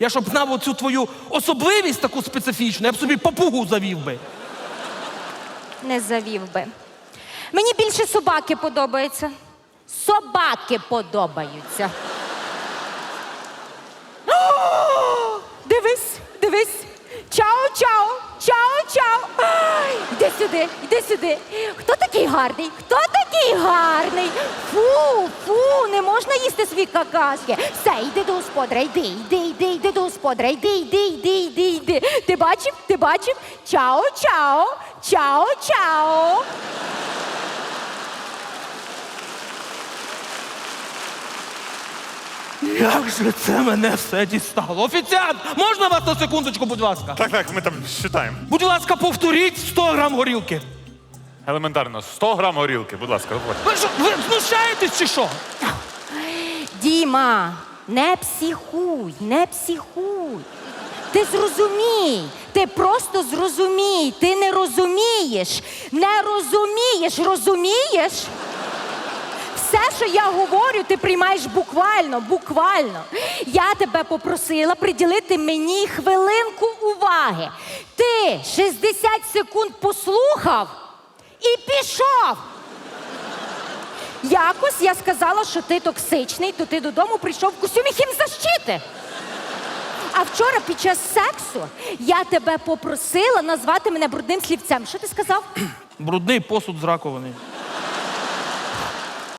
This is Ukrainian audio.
Я щоб знав оцю твою особливість таку специфічну, я б собі папугу завів би. Не завів би. Мені більше собаки подобаються. Собаки подобаються. О, дивись, дивись. Чао, чао, чао, чао. Ай, Іди сюди, іди сюди. Хто такий гарний? Хто такий гарний? Фу, фу, не можна їсти свої какашки. Все, йди до господаря, йди, йди, йди, йди до господаря, йди, йди, йди, йди, йди. Ти бачив? Ти бачив? Чао, чао, чао, чао. Як же це мене все дістало? Офіціант, можна вас на секундочку, будь ласка? Так, так, ми там считаємо. Будь ласка, повторіть 100 грам горілки. Елементарно, 100 грам горілки, будь ласка. Ви що, ви знущаєтесь чи що? Діма, не психуй, не психуй. Ти зрозумій, ти просто зрозумій, ти не розумієш, не розумієш, розумієш? Все, що я говорю, ти приймаєш буквально, буквально. Я тебе попросила приділити мені хвилинку уваги. Ти 60 секунд послухав і пішов. Якось я сказала, що ти токсичний, то ти додому прийшов в костюмі хімзащити. А вчора під час сексу я тебе попросила назвати мене брудним слівцем. Що ти сказав? Брудний посуд з раковини.